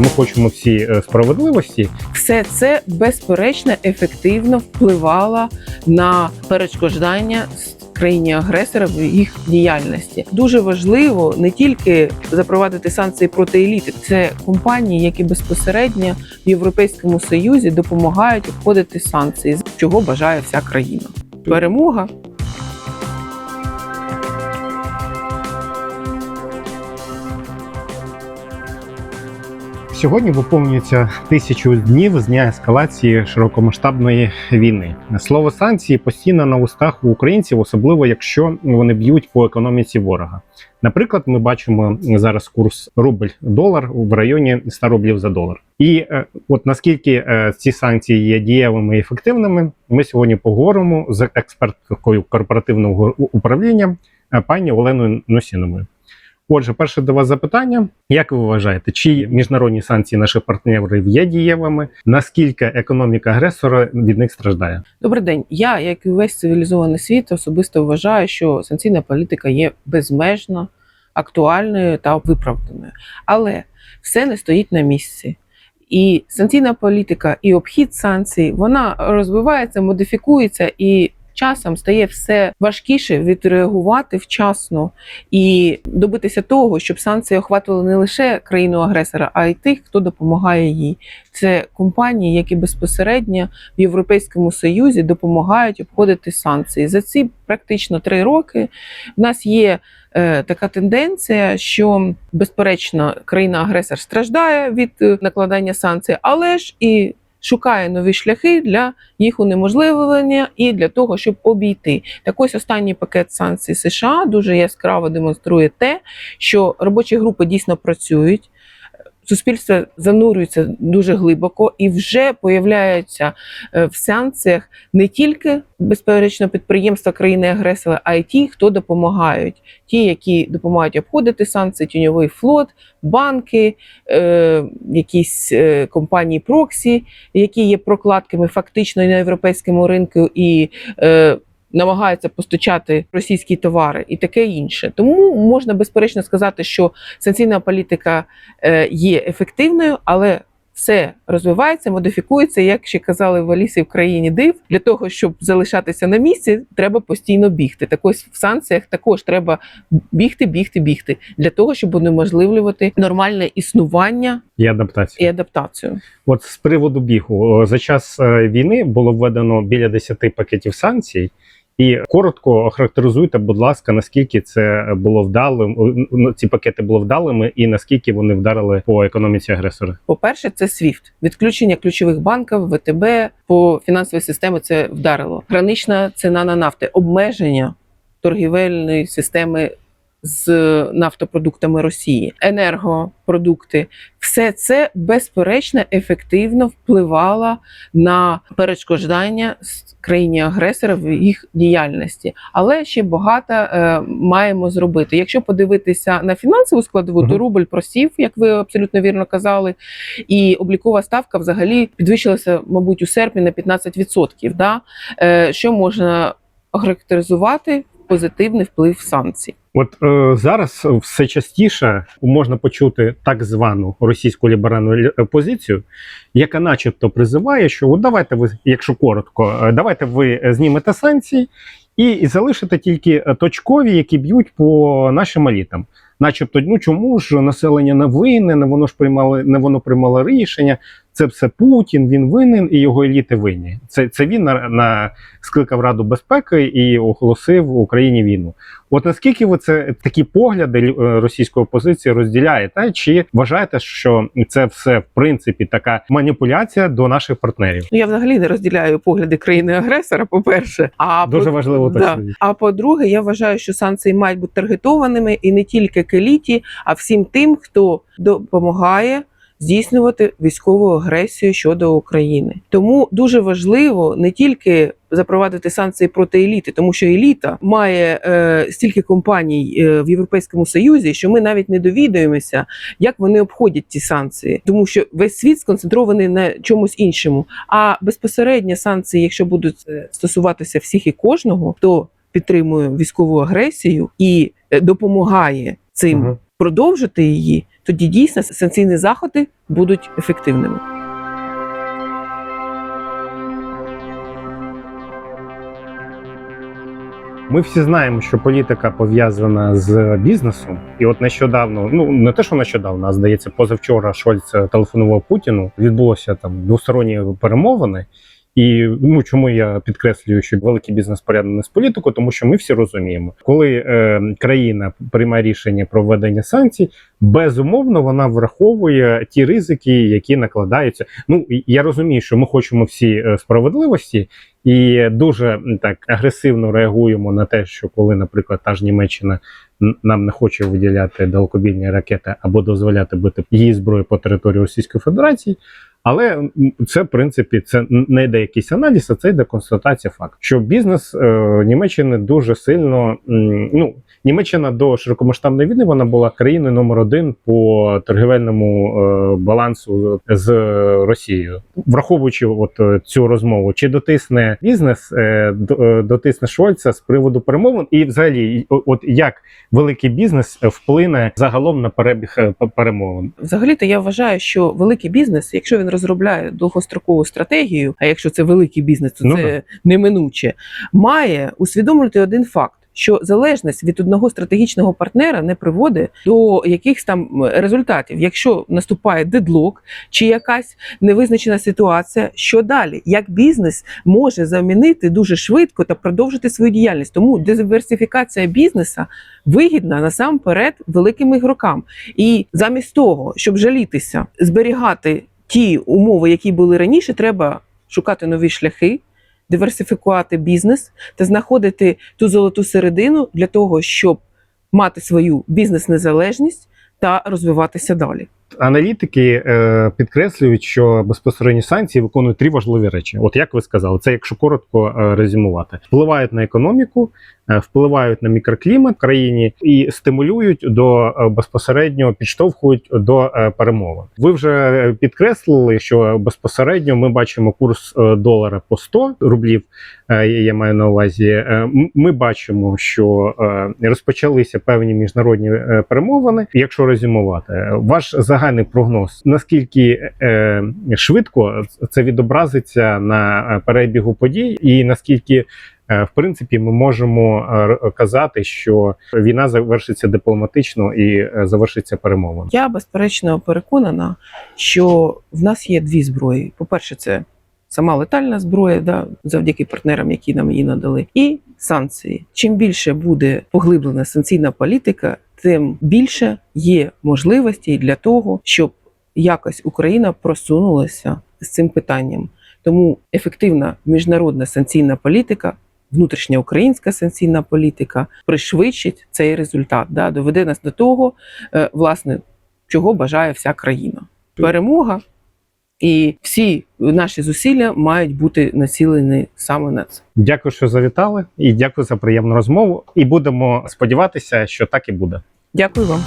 що ми хочемо всі е, справедливості, все це безперечно ефективно впливало на перешкоджання країні агресора в їх діяльності. Дуже важливо не тільки запровадити санкції проти еліти, це компанії, які безпосередньо в Європейському Союзі допомагають обходити санкції, чого бажає вся країна. Перемога Сьогодні виповнюється тисячу днів з дня ескалації широкомасштабної війни. Слово санкції постійно на устах у українців, особливо якщо вони б'ють по економіці ворога. Наприклад, ми бачимо зараз курс рубль-долар в районі 100 рублів за долар. І е, от наскільки е, ці санкції є дієвими і ефективними, ми сьогодні поговоримо з експерткою корпоративного управління е, пані Оленою Носіновою. Отже, перше до вас запитання: як ви вважаєте, чи міжнародні санкції наших партнерів є дієвими? Наскільки економіка агресора від них страждає? Добрий день. Я, як і весь цивілізований світ, особисто вважаю, що санкційна політика є безмежно актуальною та виправданою, але все не стоїть на місці. І санкційна політика, і обхід санкцій, вона розвивається, модифікується і часом стає все важкіше відреагувати вчасно і добитися того, щоб санкції охватували не лише країну агресора, а й тих, хто допомагає їй. Це компанії, які безпосередньо в Європейському Союзі допомагають обходити санкції. За ці практично три роки в нас є. е, Така тенденція, що безперечно країна-агресор страждає від е, накладання санкцій, але ж і шукає нові шляхи для їх унеможливлення і для того, щоб обійти. Так ось останній пакет санкцій США дуже яскраво демонструє те, що робочі групи дійсно працюють. Суспільство занурюється дуже глибоко і вже появляються е, в санкціях не тільки безперечно підприємства країни-агресора, а й ті, хто допомагають. Ті, які допомагають обходити санкції, тіньовий флот, банки, е, якісь е, компанії проксі, які є прокладками фактично на європейському ринку і е, намагаються постачати російські товари і таке інше. Тому можна безперечно сказати, що санкційна політика е, є ефективною, але все розвивається, модифікується. Як ще казали в Алісі в країні див, для того, щоб залишатися на місці, треба постійно бігти. Так ось в санкціях також треба бігти, бігти, бігти для того, щоб унеможливлювати нормальне існування І адаптація. і адаптацію. От з приводу бігу за час е, війни було введено біля 10 пакетів санкцій. І коротко охарактеризуйте, будь ласка, наскільки це було вдалим, ну, ці пакети були вдалими, і наскільки вони вдарили по економіці агресора. По-перше, це SWIFT. відключення ключових банків, ВТБ по фінансовій системі це вдарило. Гранична ціна на нафти, обмеження торгівельної системи з нафтопродуктами Росії, енергопродукти, все це безперечно ефективно впливало на перешкоджання країні агресора в їх діяльності, але ще багато е, маємо зробити. Якщо подивитися на фінансову складову, то рубль просів, як ви абсолютно вірно казали, і облікова ставка взагалі підвищилася, мабуть, у серпні на 15%. Да? Е, що можна охарактеризувати позитивний вплив санкцій? От е, зараз все частіше можна почути так звану російську ліберальну позицію, яка, начебто, призиває, що от давайте ви, якщо коротко, е, давайте ви знімете санкції і, і залишите тільки е, точкові, які б'ють по нашим елітам. Начебто, ну чому ж населення не винне, не воно ж приймало, не воно приймало рішення. Це все Путін, він винен і його еліти винні. Це, це він на, на скликав Раду безпеки і оголосив Україні війну. От наскільки ви це такі погляди е, російської опозиції розділяєте? Чи вважаєте, що це все в принципі така маніпуляція до наших партнерів? Ну я взагалі не розділяю погляди країни-агресора. По перше, а Дуже по- важливо Да. так. А по-друге, я вважаю, що санкції мають бути таргетованими і не тільки к еліті, а всім тим, хто допомагає здійснювати військову агресію щодо України. Тому дуже важливо не тільки запровадити санкції проти еліти, тому що еліта має е, стільки компаній е, в Європейському Союзі, що ми навіть не довідаємося, як вони обходять ці санкції, тому що весь світ сконцентрований на чомусь іншому. А безпосередньо санкції, якщо будуть е, стосуватися всіх і кожного, хто підтримує військову агресію і е, допомагає цим Мгм. Продовжити її, тоді дійсно санкційні заходи будуть ефективними. Ми всі знаємо, що політика пов'язана з бізнесом, і от нещодавно, ну не те, що нещодавно, а здається, позавчора Шольц телефонував Путіну. Відбулося там двосторонні перемовини. І ну чому я підкреслюю, що великий бізнес порядний з політику, тому що ми всі розуміємо, коли е, країна приймає рішення про введення санкцій, безумовно вона враховує ті ризики, які накладаються. Ну я розумію, що ми хочемо всі е, справедливості, і дуже так агресивно реагуємо на те, що коли, наприклад, та ж Німеччина нам не хоче виділяти далекобійні ракети або дозволяти бити її зброю по території Російської Федерації. Але це в принципі це не йде якийсь аналіз, а це йде констатація факту, що бізнес е, Німеччини дуже сильно ну. Німеччина до широкомасштабної війни вона була країною номер один по торгівельному е, балансу з Росією, враховуючи от е, цю розмову, чи дотисне бізнес, е, е, дотисне Шольца з приводу перемовин, і взагалі, от як великий бізнес е, вплине загалом на перебіг перемовин. Взагалі-то я вважаю, що великий бізнес, якщо він розробляє довгострокову стратегію, а якщо це великий бізнес, то Ну це неминуче, має усвідомлювати один факт. Що залежність від одного стратегічного партнера не приводить до якихось там результатів. Якщо наступає дедлок чи якась невизначена ситуація, що далі? Як бізнес може замінити дуже швидко та продовжити свою діяльність? Тому диверсифікація бізнесу вигідна насамперед великим ігрокам. І замість того, щоб жалітися, зберігати ті умови, які були раніше, треба шукати нові шляхи, диверсифікувати бізнес та знаходити ту золоту середину для того, щоб мати свою бізнес-незалежність та розвиватися далі. Аналітики е, підкреслюють, що безпосередні санкції виконують три важливі речі. От як ви сказали, це якщо коротко е, резюмувати, впливають на економіку, впливають на мікроклімат в країні і стимулюють до е, безпосередньо підштовхують до е, перемовин. Ви вже підкреслили, що безпосередньо ми бачимо курс е, долара по 100 рублів. е, Я маю на увазі. Е, Ми бачимо, що е, розпочалися певні міжнародні е, перемовини. Якщо резюмувати, е, ваш загальний прогноз, наскільки е, швидко це відобразиться на е, перебігу подій, і наскільки е, в принципі ми можемо е, казати, що війна завершиться дипломатично і е, завершиться перемовин. Я безперечно переконана, що в нас є дві зброї. По-перше, це сама летальна зброя, да, завдяки партнерам, які нам її надали, і санкції. Чим більше буде поглиблена санкційна політика, тим більше є можливостей для того, щоб якось Україна просунулася з цим питанням. Тому ефективна міжнародна санкційна політика. Внутрішня українська санкційна політика пришвидшить цей результат, да, доведе нас до того, е, власне, чого бажає вся країна. Перемога, і всі наші зусилля мають бути націлені саме на це. Дякую, що завітали, і дякую за приємну розмову. І будемо сподіватися, що так і буде. Дякую вам.